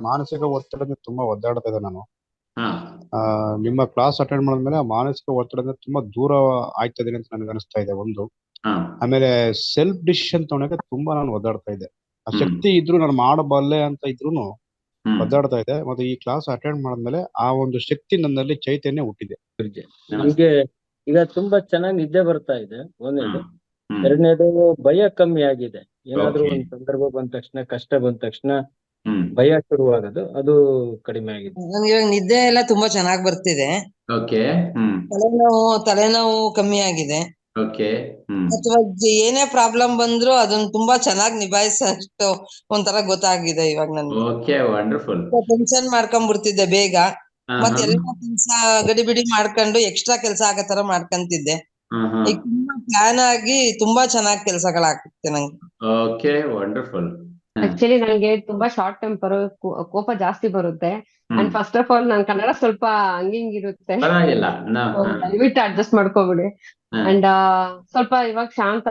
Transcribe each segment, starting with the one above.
ಮಾನಸಿಕ ಒತ್ತಡದಿಂದ ತುಂಬಾ ಒದ್ದಾಡ್ತಾ ಇದ್ದೆ ನಾನು. ಹಾ. ಆ ನಿಮ್ಮ ಕ್ಲಾಸ್ ಅಟೆಂಡ್ ಮಾಡಿದ್ಮೇಲೆ ಆ ಮಾನಸಿಕ ಒತ್ತಡದಿಂದ ತುಂಬಾ ದೂರ ಆಗ್ತಾ ಇದೀನಿ ಅಂತ ನನಗೆ ಅನಿಸ್ತಾ ಇದೆ ಒಂದು. ಆಮೇಲೆ ಸೆಲ್ಫ್ ಡಿಸಿಷನ್ ತಗೊಳಕ್ಕೆ ತುಂಬಾ ನಾನು ಒದ್ದಾಡ್ತಾ ಇದ್ದೆ. ಆ ಹ್ಮ್. ಶಕ್ತಿ ಇದ್ರು ನಾನು ಮಾಡಬಲ್ಲೆ ಅಂತ ಇದ್ರೂನು ಒದ್ದಾಡ್ತಾ ಇದೆ ಮತ್ತೆ ಈ ಕ್ಲಾಸ್ ಅಟೆಂಡ್ ಮಾಡಿದ್ಮೇಲೆ ಆ ಒಂದು ಶಕ್ತಿ ನನ್ನಲ್ಲಿ ಚೈತನ್ಯ ಹುಟ್ಟಿದೆ. ನಮ್ಗೆ ಈಗ ತುಂಬಾ ಚೆನ್ನಾಗಿ ನಿದ್ದೆ ಬರ್ತಾ ಇದೆ. ಒಂದೇ. ಎರಡನೇದು ಭಯ ಕಮ್ಮಿ ಆಗಿದೆ. ಏನಾದ್ರೂ Okay. ಒಂದ್ ಸಂದರ್ಭ ಬಂದ ತಕ್ಷಣ ಕಷ್ಟ ಬಂದ ತಕ್ಷಣ ಭಯ ಶುರುವಾಗೋದು ಅದು ಕಡಿಮೆ ಆಗಿದೆ ನಂಗೆ ಇವಾಗ ನಿದ್ದೆ ಎಲ್ಲ ತುಂಬಾ ಚೆನ್ನಾಗ್ ಬರ್ತಿದೆ. ಓಕೆ ಹ್ಮ್. ತಲೆನೋವು ತಲೆನೋವು ಕಮ್ಮಿ ಆಗಿದೆ. ಓಕೆ ಹ್ಮ್. ಅಥವಾ ಜ- ಏನೇ ಪ್ರಾಬ್ಲಮ್ ಬಂದ್ರು ಅದನ್ನ ತುಂಬಾ ಚೆನ್ನಾಗ್ ನಿಭಾಯಿಸೋಷ್ಟು ಒಂಥರ ಗೊತ್ತಾಗಿದೆ ಇವಾಗ ನನ್ಗೆ. Okay wonderful. ಟೆನ್ಷನ್ ಮಾಡ್ಕೊಂಡ್ಬಿಡ್ತಿದ್ದೆ ಬೇಗ. ಮತ್ತೆ ಎಲ್ಲ ಕೆಲ್ಸ ಗಡಿಬಿಡಿ ಮಾಡ್ಕೊಂಡು ಎಕ್ಸ್ಟ್ರಾ ಕೆಲ್ಸ ಆಗೋ ತರ ಮಾಡ್ಕೊಂತಿದ್ದೆ. ಈಗ ತುಂಬಾ ಪ್ಲಾನ್ ಆಗಿ ತುಂಬಾ ಚೆನ್ನಾಗಿ ಕೆಲಸಗಳಾಗುತ್ತೆ ನಂಗೆ. Okay wonderful. ಆಕ್ಚುಲಿ ನನ್ಗೆ ತುಂಬಾ ಶಾರ್ಟ್ ಟೆಂಪರ್ ಕೋಪ ಜಾಸ್ತಿ ಬರುತ್ತೆ. ಅಂಡ್ ಫಸ್ಟ್ ಆಫ್ ಆಲ್ ನನ್ ಕನ್ನಡ ಸ್ವಲ್ಪ ಹಂಗಿಂಗ್ ಇರುತ್ತೆ ಪರವಾಗಿಲ್ಲ. ನಾ So, ದಯವಿಟ್ಟು ಅಡ್ಜಸ್ಟ್ ಮಾಡ್ಕೋಬಿಡಿ. ಅಂಡ್ ಸ್ವಲ್ಪ ಇವಾಗ ಶಾಂತ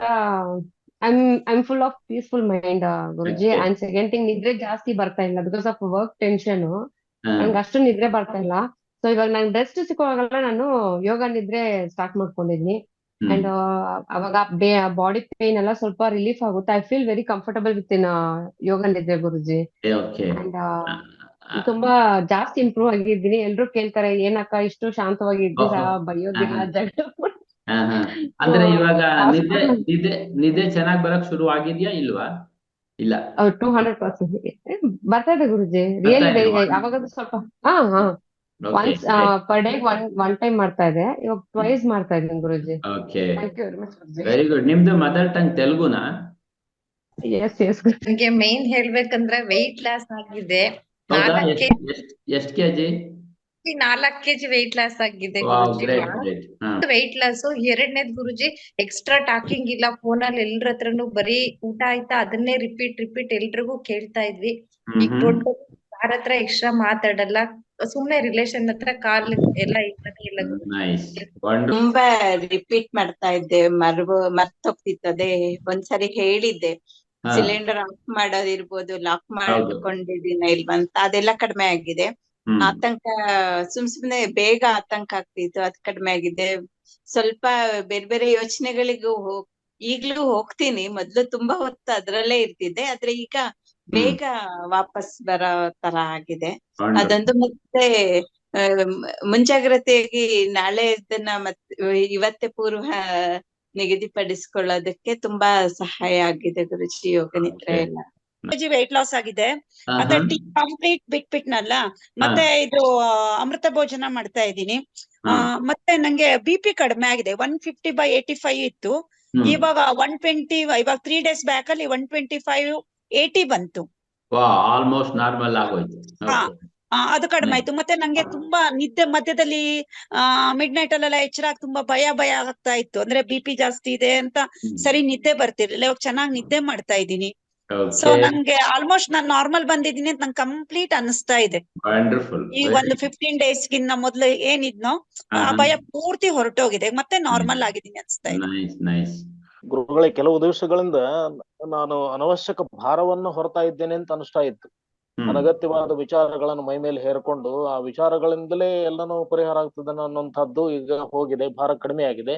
I'm I'm full of peaceful mind Guruji. And second thing ನಿದ್ರೆ ಜಾಸ್ತಿ ಬರ್ತಾ ಇಲ್ಲ ಬಿಕಾಸ್ ಆಫ್ ವರ್ಕ್ ಟೆನ್ಷನ್. ನನ್ಗೆ ಅಷ್ಟು ನಿದ್ರೆ ಬರ್ತಾ ಇಲ್ಲ. ಸೊ ಇವಾಗ ನಂಗೆ ರೆಸ್ಟ್ ಸಿಕ್ಕುವಾಗೆಲ್ಲ ನಾನು ಯೋಗ ನಿದ್ರೆ ಸ್ಟಾರ್ಟ್ ಮಾಡ್ಕೊಂಡಿದ್ನಿ. ಅಂಡ್ ಅವಾಗ ಬಾಡಿ ಪೇನ್ ಎಲ್ಲ ಸ್ವಲ್ಪ ರಿಲೀಫ್ ಆಗುತ್ತೆ. I feel very comfortable with in yoga nidra Guruji and ತುಂಬಾ ಜಾಸ್ತಿ ಇಂಪ್ರೂವ್ ಆಗಿದ್ದೀನಿ. ಎಲ್ರು ಕೇಳ್ತಾರೆ ಏನಕ್ಕ ಇಷ್ಟು ಶಾಂತವಾಗಿ ಇದ್ದೀರಾ. ಬೈಯೋದಿಲ್ಲ. ಜಗಳ. ಅಂದ್ರೆ ಇವಾಗ ನಿದ್ದೆ ನಿದ್ದೆ ನಿದ್ದೆ ಚೆನ್ನಾಗಿ ಬರಕ್ ಶುರು ಆಗಿದ್ಯಾ ಇಲ್ವಾ? ಇಲ್ಲ. ಟೂ ಹಂಡ್ರೆಡ್ ಪರ್ಸೆಂಟ್ ಬರ್ತಾ ಇದೆ ಗುರುಜಿ. ರಿಯಲಿ ಅವಾಗ ಸ್ವಲ್ಪ ಹಾ ಹಾ. Once per day one one time ಮಾಡ್ತಾ ಇದೆ. ಇವಾಗ ಟ್ವೈಸ್ ಮಾಡ್ತಾ ಇದ್ದೀನಿ Guruji. Okay thank you very much Guruji. Very good ನಿಮ್ದು ಮದರ್ ಟಂಗ್ ತೆಲುಗುನಾ? ಎಸ್ ಎಸ್ ನನಗೆ ನಂಗೆ ಮೇನ್ ಹೇಳ್ಬೇಕಂದ್ರೆ ವೆಯ್ಟ್ ಲಾಸ್ ಆಗಿದೆ. ಎಷ್ಟು ನಾಲ್ಕ್ ಕೆಜಿ ಎಷ್ಟ್ ಎಷ್ಟ್ ಕೆಜಿ? ನಾಲ್ಕ್ ಕೆಜಿ ವೆಯ್ಟ್ ಲಾಸ್ ಆಗಿದೆ ವೆಯ್ಟ್ ಲಾಸ್ ಎರಡನೇದ್ ಗುರುಜಿ ಎಕ್ಸ್ಟ್ರಾ ಟಾಕಿಂಗ್ ಇಲ್ಲ ಫೋನ್ ಅಲ್ಲಿ ಎಲ್ರ ಹತ್ರನು ಬರೀ ಊಟ ಆಯ್ತಾ ಅದನ್ನೇ ರಿಪೀಟ್ ರಿಪೀಟ್ ಎಲ್ರಿಗೂ ಕೇಳ್ತಾ ಇದ್ವಿ. ಯಾರತ್ರ ಈಗ ದೊಡ್ಡ ಯಾರ ಹತ್ರ ಎಕ್ಸ್ಟ್ರಾ ಮಾತಾಡಲ್ಲ ಸುಮ್ನೆ ರಿಲೇಶನ್ ಹತ್ರ ಕಾಲ್ ಎಲ್ಲ ಇರ್ತದೆ ಇಲ್ಲ. ತುಂಬಾ ರಿಪೀಟ್ ಮಾಡ್ತಾ ಇದ್ದೆ ಮರ್ಬ ಮರ್ತೋಗ್ತಿತ್ತು ಅದೇ ಒಂದ್ಸರಿ ಹೇಳಿದ್ದೆ. ಸಿಲಿಂಡರ್ ಆಫ್ ಮಾಡೋದಿರ್ಬೋದು ಲಾಕ್. ಮಾಡ್ಕೊಂಡಿದ್ದೀನ ಇಲ್ವಾ ಅಂತ. ಅದೆಲ್ಲ ಕಡಿಮೆ ಆಗಿದೆ. ಆತಂಕ ಸುಮ್ ಸುಮ್ನೆ ಬೇಗ ಆತಂಕ ಆಗ್ತಿತ್ತು ಅದ್ ಕಡಿಮೆ ಆಗಿದೆ. ಸ್ವಲ್ಪ ಬೇರೆ ಬೇರೆ ಯೋಚನೆಗಳಿಗೂ ಹೋಗ್ ಈಗ್ಲೂ ಹೋಗ್ತೀನಿ. ಮೊದ್ಲು ತುಂಬಾ ಹೊತ್ತು ಅದ್ರಲ್ಲೇ ಇರ್ತಿದ್ದೆ. ಆದ್ರೆ ಈಗ ಬೇಗ ವಾಪಸ್ ಬರೋ ತರ ಆಗಿದೆ. ಅದೊಂದು ಮತ್ತೆ ಮುಂಜಾಗ್ರತೆಯಾಗಿ ನಾಳೆ ಇದನ್ನ ಮತ್ತೆ ಇವತ್ತೇ ಪೂರ್ವ ನಿಗದಿಪಡಿಸ್ಕೊಳ್ಳೋದಕ್ಕೆ ತುಂಬಾ ಸಹಾಯ ಆಗಿದೆ ಗುರುಜಿ ಯೋಗ ನಿದ್ರೆ. ಎಲ್ಲ. ಗುರುಜಿ ವೆಯ್ಟ್ ಲಾಸ್ ಆಗಿದೆ. ಮತ್ತೆ. ಟೀ ಕಂಪ್ಲೀಟ್ ಬಿಟ್ಬಿಟ್ನಲ್ಲ? ಮತ್ತೆ ಇದು ಅಮೃತ ಭೋಜನ ಮಾಡ್ತಾ ಇದ್ದೀನಿ. ಆ, ಮತ್ತೆ ನಂಗೆ ಬಿ ಪಿ ಕಡಿಮೆ ಆಗಿದೆ. One fifty by eighty five ಇತ್ತು. ಇವಾಗ ಒನ್ ಟ್ವೆಂಟಿ ಇವಾಗ ತ್ರೀ ಡೇಸ್ ಬ್ಯಾಕ್ ಅಲ್ಲಿ ಒನ್ ಟ್ವೆಂಟಿ ಫೈವ್ ಏಟಿ ಬಂತು. ಆಲ್ಮೋಸ್ಟ್ ನಾರ್ಮಲ್ ಆಗೋಯ್ತು. ಅದು ಕಡಿಮೆ ಆಯ್ತು. ಮತ್ತೆ ನಂಗೆ ತುಂಬಾ ನಿದ್ದೆ ಮಧ್ಯದಲ್ಲಿ ಮಿಡ್ ನೈಟ್ ಅಲ್ಲೆಲ್ಲ ಎಚ್ಚರಾಗಿ ತುಂಬಾ ಭಯ ಭಯ ಆಗ್ತಾ ಇತ್ತು. ಅಂದ್ರೆ ಬಿ ಪಿ ಜಾಸ್ತಿ ಇದೆ ಅಂತ ಸರಿ ನಿದ್ದೆ ಬರ್ತಿರ್ಲಿಲ್ಲ. ಇವಾಗ ಚೆನ್ನಾಗಿ ನಿದ್ದೆ ಮಾಡ್ತಾ ಇದ್ದೀನಿ. ಸೊ. ನಂಗೆ ಆಲ್ಮೋಸ್ಟ್ ನಾನ್ ನಾರ್ಮಲ್ ಬಂದಿದ್ದೀನಿ ಅಂತ ನಂಗೆ ಕಂಪ್ಲೀಟ್ ಅನಿಸ್ತಾ ಇದೆ. ಈ ಒಂದು ಫಿಫ್ಟೀನ್ ಡೇಸ್ ಗಿನ್ನ ಮೊದ್ಲು ಏನಿದ್ನೋ ಆ ಭಯ ಪೂರ್ತಿ ಹೊರಟೋಗಿದೆ. ಮತ್ತೆ ನಾರ್ಮಲ್ ಆಗಿದ್ದೀನಿ ಅನಿಸ್ತಾ ಇದೆ. ಗುರುಗಳೇ ಕೆಲವು ದಿವಸಗಳಿಂದ ನಾನು ಅನವಶ್ಯಕ ಭಾರವನ್ನು ಹೊರತಾ ಇದ್ದೇನೆ ಅಂತ ಅನಿಸ್ತಾ ಇತ್ತು. ಅನಗತ್ಯವಾದ ವಿಚಾರಗಳನ್ನು ಮೈ ಮೇಲೆ ಹೇರ್ಕೊಂಡು ಆ ವಿಚಾರಗಳಿಂದಲೇ ಎಲ್ಲನೂ ಪರಿಹಾರ ಆಗ್ತದೆ ಅನ್ನೋಂಥದ್ದು ಈಗ ಹೋಗಿದೆ ಭಾರ ಕಡಿಮೆ ಆಗಿದೆ.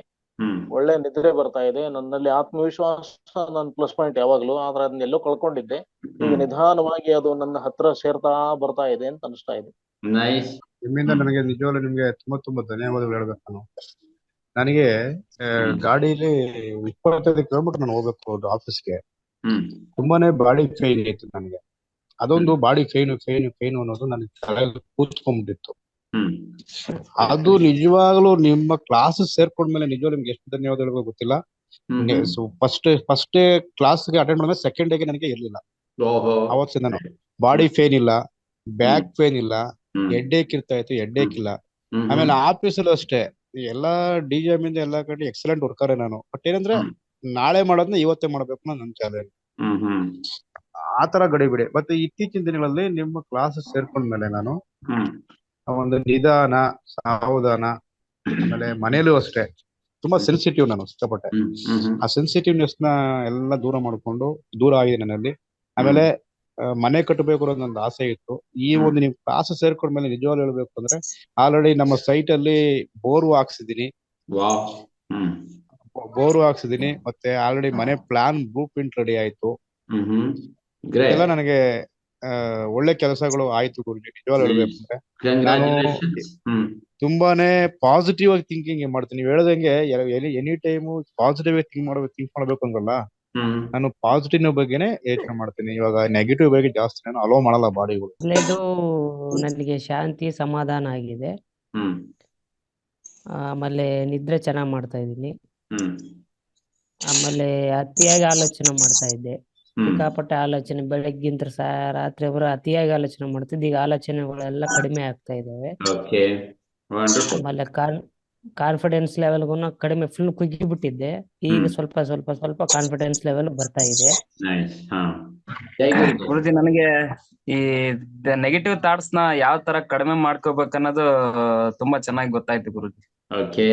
ಒಳ್ಳೆ ನಿದ್ರೆ ಬರ್ತಾ ಇದೆ. ನನ್ನಲ್ಲಿ ಆತ್ಮವಿಶ್ವಾಸ ನನ್ನ ಪ್ಲಸ್ ಪಾಯಿಂಟ್ ಯಾವಾಗ್ಲೂ ಆದ್ರೆ ಅದನ್ನೆಲ್ಲೋ ಕಳ್ಕೊಂಡಿದ್ದೆ. ಈಗ ನಿಧಾನವಾಗಿ ಅದು ನನ್ನ ಹತ್ರ ಸೇರ್ತಾ ಬರ್ತಾ ಇದೆ ಅಂತ ಅನಿಸ್ತಾ ಇದೆ. ನೈಸ್ ನಿಮ್ಮಿಂದ ನನಗೆ ನಿಜವಾಗ್ಲೂ ನಿಮ್ಗೆ ತುಂಬಾ ತುಂಬಾ ಧನ್ಯವಾದಗಳು ಹೇಳ್ಬೇಕು ನಾನು. ನನಗೆ ಗಾಡಿಲಿ ಇಪ್ಪತ್ತೈದು ಕಿಲೋಮೀಟರ್ ನಾನು ಹೋಗ್ಬೇಕು ಆಫೀಸ್ಗೆ ತುಂಬಾನೇ ಬಾಡಿ ಪೇನ್ ಇತ್ತು ನನಗೆ. ಅದೊಂದು ಬಾಡಿ ಪೇನ್ ಪೇನ್ ಪೇನ್ ಅನ್ನೋದು ನನಗೆ ತಲೆಯಲ್ಲಿ ಕೂತ್ಕೊಂಡ್ಬಿಟ್ಟಿತ್ತು. ಅದು ನಿಜವಾಗ್ಲೂ ನಿಮ್ಮ ಕ್ಲಾಸ್ ಸೇರ್ಕೊಂಡ್ಮೇಲೆ ನಿಜವಾಗ್ಲೂ ನಿಮ್ಗೆ ಎಷ್ಟು ಧನ್ಯವಾದ ಧನ್ಯವಾದಗಳು ಗೊತ್ತಿಲ್ಲ. ಫಸ್ಟ್. ಫಸ್ಟ್ ಕ್ಲಾಸ್ಗೆ ಅಟೆಂಡ್ ಮಾಡಿದ್ರೆ ಸೆಕೆಂಡ್ ಡೇಗೆ ನನಗೆ ಇರ್ಲಿಲ್ಲ. ಅವತ್ತಿಂದ ಬಾಡಿ ಪೇನ್ ಇಲ್ಲ ಬ್ಯಾಕ್ ಪೇನ್ ಇಲ್ಲ ಹೆಡ್ ಏಕ್ ಇರ್ತಾ ಇತ್ತು ಹೆಡ್ಡೇಕ್ ಇಲ್ಲ. ಆಮೇಲೆ ಆಫೀಸ್ ಆಮೇಲೆ ಆಫೀಸಲ್ಲೂ ಅಷ್ಟೇ. ಎಲ್ಲಾ ಡಿ ಜಿ ಇಂದ ಎಲ್ಲಾ ಕಡೆ ಎಕ್ಸಲೆಂಟ್ ವರ್ಕರ್ ನಾನು. ಬಟ್ ಏನಂದ್ರೆ ನಾಳೆ ಮಾಡೋದ್ನ ಇವತ್ತೇ ಮಾಡ್ಬೇಕು ಅನ್ನೋ ನನ್ ಚಾಲೆಂಜ್ ಹ್ಮ್ ತರ ಗಡಿಬಿಡಿ ಮತ್ತೆ ಇತ್ತೀಚಿನ ದಿನಗಳಲ್ಲಿ ನಿಮ್ಮ ಕ್ಲಾಸ್ ಸೇರ್ಕೊಂಡ್ಮೇಲೆ ನಾನು ಒಂದು ನಿಧಾನ ಸಾವಧಾನ ಆಮೇಲೆ ಮನೇಲೂ ಅಷ್ಟೇ. ತುಂಬಾ ಸೆನ್ಸಿಟಿವ್ ನಾನು ಸಿಕ್ಕಾಪಟ್ಟೆ ಆ ಸೆನ್ಸಿಟಿವ್ನೆಸ್ನ ಎಲ್ಲ ದೂರ ಮಾಡ್ಕೊಂಡು ದೂರ ಆಗಿದೆ ನನ್ನಲ್ಲಿ. ಆಮೇಲೆ ಆ, ಮನೆ ಕಟ್ಟಬೇಕು ಅನ್ನೋದು ನಂದು ಆಸೆ ಇತ್ತು. ಈ. ಒಂದು ನಿಮ್ ಕ್ಲಾಸ್ ಸೇರ್ಕೊಂಡ್ಮೇಲೆ ನಿಜವಾಗ್ಲು ಹೇಳ್ಬೇಕು ಅಂದ್ರೆ ಆಲ್ರೆಡಿ ನಮ್ಮ ಸೈಟ್ ಅಲ್ಲಿ ಬೋರು ಹಾಕ್ಸಿದೀನಿ. ಬೋರ್ ಹಾಕ್ಸಿದೀನಿ. ಮತ್ತೆ ಆಲ್ರೆಡಿ ಮನೆ ಪ್ಲಾನ್ ಬ್ಲೂ ಪ್ರಿಂಟ್ ರೆಡಿ ಆಯ್ತು. ಎಲ್ಲ ನನಗೆ ಆ, ಒಳ್ಳೆ ಕೆಲಸಗಳು ಆಯ್ತು ಗುರುಜಿ ನಿಜವಾಗ್. ಹೇಳ್ಬೇಕು ಅಂದ್ರೆ. ತುಂಬಾನೇ ಪಾಸಿಟಿವ್ ಆಗಿ ಥಿಂಕಿಂಗ್ ಮಾಡ್ತೀನಿ. ನೀವು ಹೇಳ್ದಂಗೆ ಎನಿ ಟೈಮ್ ಪಾಸಿಟಿವ್ ಆಗಿ ಥಿಂಕ್ ಮಾಡ್ಬೇಕು ಥಿಂಕ್ ಮಾಡ್ಬೇಕು ಅಂದ್ರಲ್ಲ? ನಾನು ಪಾಸಿಟಿವ್ ಬಗ್ಗೆನೇ ಯೋಚನೆ ಮಾಡ್ತೀನಿ. ಇವಾಗ ನೆಗೆಟಿವ್ ಬಗ್ಗೆ ಜಾಸ್ತಿ ನಾನು ಅಲೋ ಮಾಡಲ್ಲ ಬಾಡಿಗಳು ಇದು ನನಗೆ ಶಾಂತಿ ಸಮಾಧಾನ ಆಗಿದೆ. ಹ್ಮ್. ಆಮೇಲೆ ನಿದ್ರೆ ಚೆನ್ನಾಗಿ ಮಾಡ್ತಾ ಇದ್ದೀನಿ. ಹ್ಮ್. ಆಮೇಲೆ ಅತಿಯಾಗಿ ಆಲೋಚನೆ ಮಾಡ್ತಾ ಇದ್ದೆ. ಸಿಕ್ಕಾಪಟ್ಟೆ ಆಲೋಚನೆ ಬೆಳಗ್ಗಿಂತ ರಾತ್ರಿ ರಾತ್ರಿವರೆಗೂ ಅತಿಯಾಗಿ ಆಲೋಚನೆ ಮಾಡ್ತಿದ್ದೆ. ಈಗ ಆಲೋಚನೆಗಳೆಲ್ಲ ಕಡಿಮೆ ಆಗ್ತಾ ಇದಾವೆ ಆಮೇಲೆ ಕಾನ್ ಕಾನ್ಫಿಡೆನ್ಸ್ ಲೆವೆಲ್ ಕಡಿಮೆ ಫುಲ್ ಕುಗ್ಗಿ ಬಿಟ್ಟಿದ್ದೆ ಈಗ ಸ್ವಲ್ಪ ಸ್ವಲ್ಪ ಸ್ವಲ್ಪ ಕಾನ್ಫಿಡೆನ್ಸ್ ಲೆವೆಲ್ ಬರ್ತಾ ಇದೆ. ನೈಸ್ ಹಾ. ಗುರುಜಿ ಗುರುಜಿ ನನಗೆ ಈ ನೆಗೆಟಿವ್ ಥಾಟ್ಸ್ನ ಯಾವ ತರ ಕಡಿಮೆ ಮಾಡ್ಕೋಬೇಕು ಅನ್ನೋದು ತುಂಬಾ ಚೆನ್ನಾಗಿ ಗೊತ್ತಾಯ್ತು ಗುರುಜಿ. ಓಕೆ